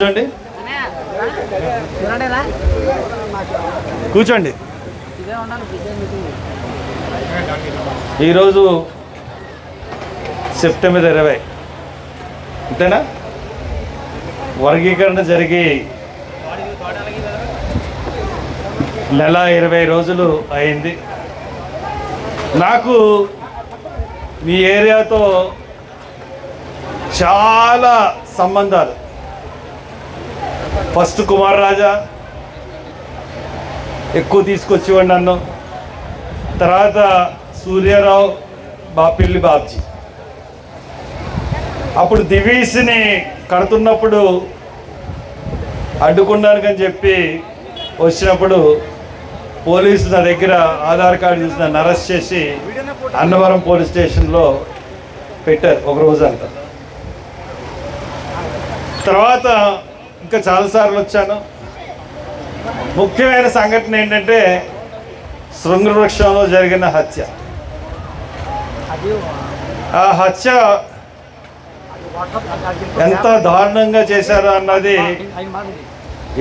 కూర్చోండి. కూర్చోండి. ఈరోజు సెప్టెంబర్ ఇరవై. అంతేనా? వర్గీకరణ జరిగి నెల ఇరవై రోజులు అయింది. నాకు మీ ఏరియాతో చాలా సంబంధాలు. ఫస్ట్ కుమార్ రాజా. ఎక్కువ తీసుకొచ్చేవాడు నన్ను. తర్వాత సూర్యారావు బాపిల్లి బాబ్జీ. అప్పుడు దివీస్ని కడుతున్నప్పుడు అడ్డుకున్నానుకని చెప్పి వచ్చినప్పుడు పోలీసు నా దగ్గర ఆధార్ కార్డు చూసి నన్ను అరెస్ట్ చేసి అన్నవరం పోలీస్ స్టేషన్లో పెట్టారు ఒక రోజు అంతా తర్వాత ఇంకా చాలాసార్లు వచ్చాను. ముఖ్యమైన సంఘటన ఏంటంటే శృంగవృక్షంలో జరిగిన హత్య. ఆ హత్య ఎంత దారుణంగా చేశారు అన్నది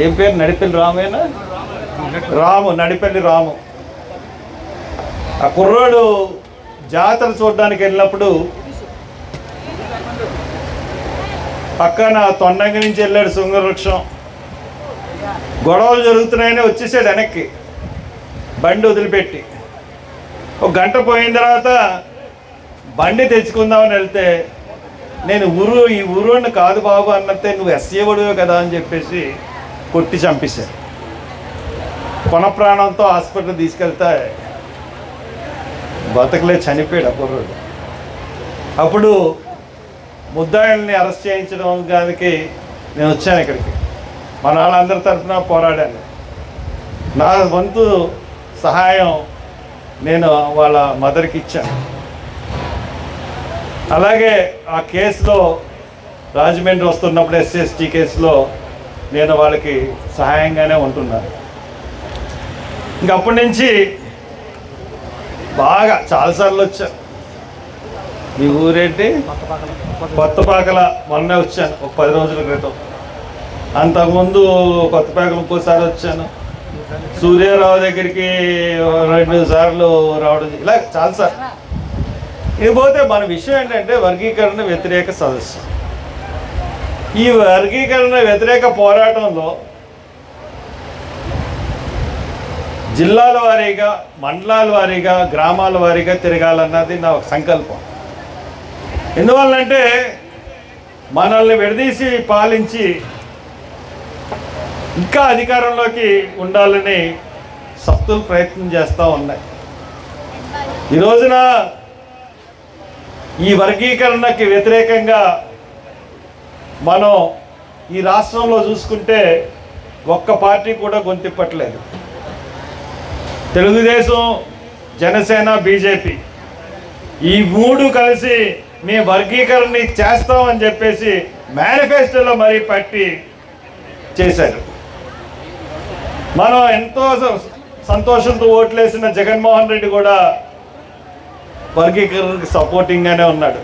ఏం పేరు? నడిపెల్లి రామేనా? రాము నడిపెల్లి రాము. ఆ కుర్రోడు జాతర చూడడానికి వెళ్ళినప్పుడు పక్కన తొండంగి నుంచి వెళ్ళాడు శృంగవృక్షం. గొడవలు జరుగుతున్నాయని వచ్చేసాడు వెనక్కి. బండి వదిలిపెట్టి. ఒక గంట పోయిన తర్వాత బండి తెచ్చుకుందామని వెళ్తే నేను ఊరు ఈ ఊరుని కాదు బాబు అన్నతే నువ్వు ఎస్ఏవడువే కదా అని చెప్పేసి కొట్టి చంపేశారు. కొన ప్రాణంతో హాస్పిటల్ తీసుకెళ్తే బతకలే చనిపోయాడు అప్పుడు అప్పుడు ముద్దాయిల్ని అరెస్ట్ చేయించడం దానికి నేను వచ్చాను ఇక్కడికి. మన వాళ్ళందరి తరఫున పోరాడాను. నా వంతు సహాయం నేను వాళ్ళ మదర్కి ఇచ్చాను. అలాగే ఆ కేసులో రాజమండ్రి వస్తున్నప్పుడు ఎస్ఎస్టీ కేసులో నేను వాళ్ళకి సహాయంగానే ఉంటున్నాను. ఇంకప్పటి నుంచి బాగా చాలాసార్లు వచ్చాను మీ ఊరేంటి? కొత్తపాకల. మొన్నే వచ్చాను. ఒక పది రోజుల క్రితం. అంతకుముందు కొత్తపాకలు ఇంకోసారి వచ్చాను. సూర్యారావు దగ్గరికి రెండు సార్లు రావడం ఇలా చాలాసార్లు ఇది పోతే మన విషయం ఏంటంటే వర్గీకరణ వ్యతిరేక సదస్సు. ఈ వర్గీకరణ వ్యతిరేక పోరాటంలో జిల్లాల వారీగా మండలాల వారీగా గ్రామాల వారీగా తిరగాలన్నది నా ఒక సంకల్పం. ఎందువల్లంటే మనల్ని విడదీసి పాలించి ఇంకా అధికారంలోకి ఉండాలని సత్తులు ప్రయత్నం చేస్తూ ఉన్నాయి. ఈ రోజున ఈ వర్గీకరణకి వ్యతిరేకంగా మనం ఈ రాష్ట్రంలో చూసుకుంటే ఒక్క పార్టీ కూడా గొంతిప్పట్లేదు. తెలుగుదేశం జనసేన బీజేపీ ఈ మూడు కలిసి మేము వర్గీకరణ చేస్తామని చెప్పేసి మేనిఫెస్టోలో మరీ పట్టి చేశారు మనం ఎంతో సంతోషంతో ఓట్లేసిన జగన్మోహన్ రెడ్డి కూడా వర్గీకరణకు సపోర్టింగ్గానే ఉన్నాడు.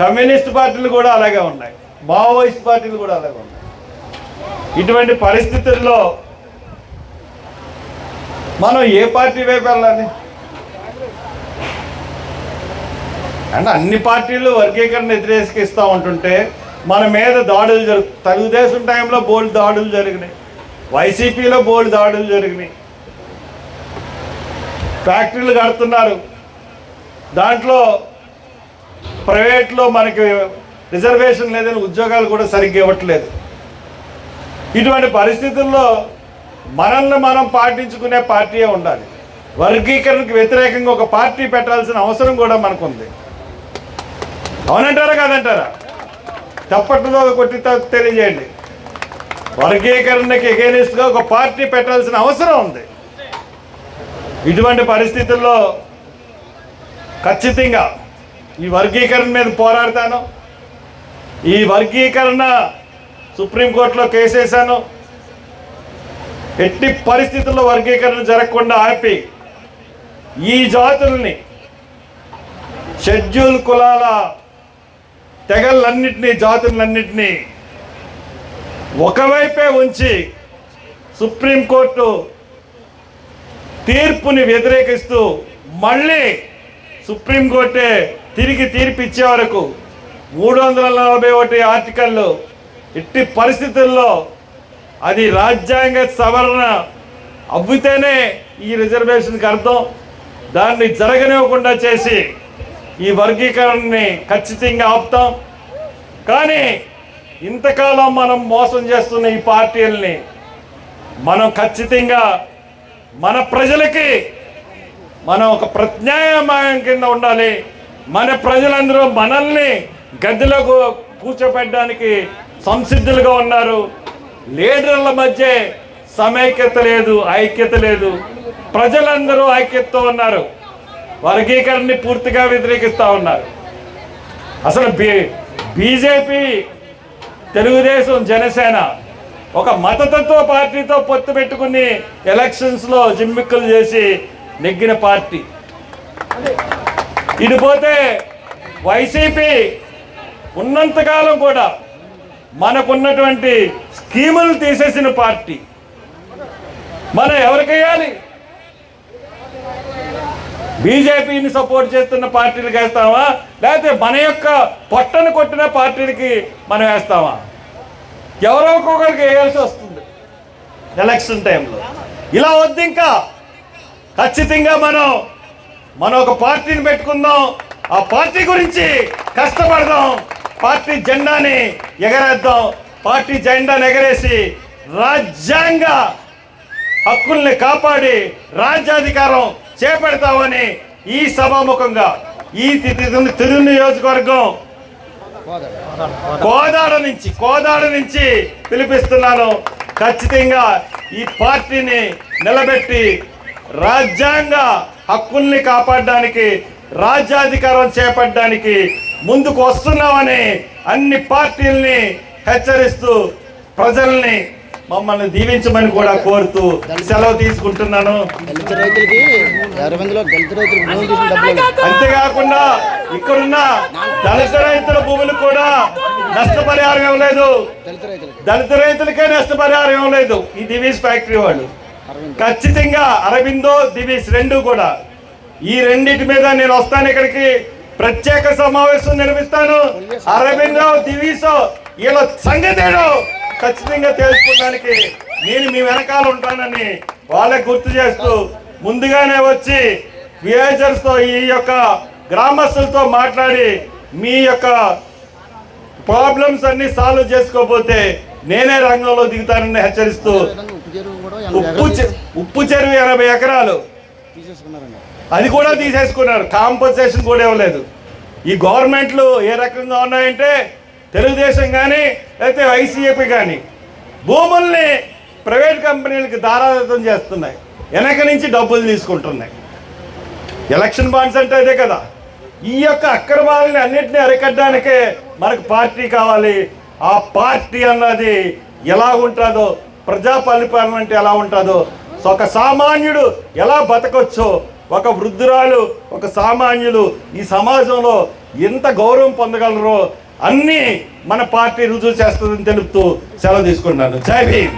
కమ్యూనిస్ట్ పార్టీలు కూడా అలాగే ఉన్నాయి. మావోయిస్ట్ పార్టీలు కూడా అలాగే ఉన్నాయి. ఇటువంటి పరిస్థితుల్లో మనం ఏ పార్టీ వైపు వెళ్ళాలి? అంటే అన్ని పార్టీలు వర్గీకరణ వ్యతిరేకిస్తూ ఉంటుంటే మన మీద దాడులు జరుగు తెలుగుదేశం టైంలో బోల్డ్ దాడులు జరిగినాయి. వైసీపీలో బోల్డ్ దాడులు జరిగినాయి. ఫ్యాక్టరీలు కడుతున్నారు. దాంట్లో ప్రైవేట్లో మనకి రిజర్వేషన్ లేదని ఉద్యోగాలు కూడా సరిగ్గా ఇవ్వట్లేదు. ఇటువంటి పరిస్థితుల్లో మనల్ని మనం పాటించుకునే పార్టీయే ఉండాలి. వర్గీకరణకు వ్యతిరేకంగా ఒక పార్టీ పెట్టాల్సిన అవసరం కూడా మనకుంది. అవునంటారా కాదంటారా? తప్పట్లో కొట్టి తెలియజేయండి. వర్గీకరణకి ఎగేనిస్ట్గా ఒక పార్టీ పెట్టాల్సిన అవసరం ఉంది. ఇటువంటి పరిస్థితుల్లో ఖచ్చితంగా ఈ వర్గీకరణ మీద పోరాడతాను. ఈ వర్గీకరణ సుప్రీంకోర్టులో కేసేశాను. ఎట్టి పరిస్థితుల్లో వర్గీకరణ జరగకుండా ఆపి ఈ జాతుల్ని షెడ్యూల్ కులాల తెగలన్నింటినీ జాతులన్నింటినీ ఒకవైపే ఉంచి సుప్రీంకోర్టు తీర్పుని వ్యతిరేకిస్తూ మళ్ళీ సుప్రీంకోర్టే తిరిగి తీర్పు ఇచ్చే వరకు మూడు వందల నలభై ఒకటి ఆర్టికల్లు ఇట్టి పరిస్థితుల్లో అది రాజ్యాంగ సవరణ అవ్వితేనే ఈ రిజర్వేషన్కి అర్థం. దాన్ని జరగనివ్వకుండా చేసి ఈ వర్గీకరణని ఖచ్చితంగా ఆపుతాం. కానీ ఇంతకాలం మనం మోసం చేస్తున్న ఈ పార్టీల్ని మనం ఖచ్చితంగా మన ప్రజలకి మనం ఒక ప్రత్యామ్నాయం కింద ఉండాలి. మన ప్రజలందరూ మనల్ని గద్దెలకు కూర్చోపెట్టడానికి సంసిద్ధులుగా ఉన్నారు. లీడర్ల మధ్య సమైక్యత లేదు ఐక్యత లేదు. ప్రజలందరూ ఐక్యతతో ఉన్నారు. వర్గీకరణని పూర్తిగా వ్యతిరేకిస్తూ ఉన్నారు. అసలు బీ బీజేపీ తెలుగుదేశం జనసేన ఒక మతతత్వ పార్టీతో పొత్తు పెట్టుకుని ఎలక్షన్స్లో జిమ్మిక్కులు చేసి నెగ్గిన పార్టీ. ఇటు పోతే వైసీపీ ఉన్నంతకాలం కూడా మనకున్నటువంటి స్కీములు తీసేసిన పార్టీ. మనం ఎవరికేయాలి బీజేపీని సపోర్ట్ చేస్తున్న పార్టీలకు వేస్తామా లేకపోతే మన యొక్క పొట్టను కొట్టిన పార్టీలకి మనం వేస్తామా ఎవరో ఒక్కొక్కరికి వేయాల్సి వస్తుంది. ఎలక్షన్ టైంలో. ఇలా వద్దు ఇంకా. ఖచ్చితంగా మనం మనం ఒక పార్టీని పెట్టుకుందాం. ఆ పార్టీ గురించి కష్టపడదాం. పార్టీ జెండాని ఎగరేద్దాం. పార్టీ జెండాని ఎగరేసి రాజ్యాంగ హక్కుల్ని కాపాడి రాజ్యాధికారం చేపడతామని ఈ సభాముఖంగా ఈ తి- తిరు నియోజకవర్గం కోదాడ నుంచి కోదాడ నుంచి పిలిపిస్తున్నాను. ఖచ్చితంగా ఈ పార్టీని నిలబెట్టి రాజ్యాంగ హక్కుల్ని కాపాడడానికి రాజ్యాధికారం చేపట్టడానికి ముందుకు వస్తున్నామని అన్ని పార్టీల్ని హెచ్చరిస్తూ ప్రజల్ని మమ్మల్ని దీవించమని కూడా కోరుతూ సెలవు తీసుకుంటున్నాను. దళిత రైతులకి దళిత రైతులకు. అంతేకాకుండా ఇక్కడున్న దళిత రైతుల భూములు కూడా నష్టపరిహారం ఇవ్వలేదు. దళిత రైతులకి. నష్టపరిహారం ఇవ్వలేదు. ఈ దివీస్ ఫ్యాక్టరీ వాళ్ళు. ఖచ్చితంగా అరవిందో దివీస్ రెండు కూడా. ఈ రెండిటి మీద నేను వస్తాను ఇక్కడికి. ప్రత్యేక సమావేశం నిర్మిస్తాను అరవిందో దివీసో వీళ్ళ సంగతేడో. ఖచ్చితంగా తెలుసుకోవడానికి నేను మీ వెనకాల ఉంటానని వాళ్ళకి గుర్తు చేస్తూ ముందుగానే వచ్చి విలేజర్స్ ఈ యొక్క గ్రామస్తులతో మాట్లాడి మీ యొక్క ప్రాబ్లమ్స్ అన్ని సాల్వ్ చేసుకోకపోతే నేనే రంగంలో దిగుతానని హెచ్చరిస్తూ ఉప్పు ఉప్పు చె- ఉప్పు చెరువు ఎనభై ఎకరాలు. అది కూడా తీసేసుకున్నారు. కాంపన్సేషన్ కూడా ఇవ్వలేదు. ఈ గవర్నమెంట్లు ఏ రకంగా ఉన్నాయంటే తెలుగుదేశం కానీ లేకపోతే వైసీపీ కానీ భూముల్ని ప్రైవేట్ కంపెనీలకు దారాదత్తం చేస్తున్నాయి. వెనక నుంచి డబ్బులు తీసుకుంటున్నాయి. ఎలక్షన్ బాండ్స్ అంటే అదే కదా. ఈ యొక్క అక్రమాలని అన్నింటినీ అరికట్టడానికే మనకు పార్టీ కావాలి. ఆ పార్టీ అన్నది ఎలా ఉంటుందో ప్రజా పరిపాలన అంటే ఎలా ఉంటుందో సో ఒక సామాన్యుడు ఎలా బతకొచ్చో ఒక వృద్ధురాలు ఒక సామాన్యులు ఈ సమాజంలో ఎంత గౌరవం పొందగలరో అన్నీ మన పార్టీ రుజువు చేస్తుందని తెలుపుతూ సెలవు తీసుకుంటున్నాను. జై భీమ్.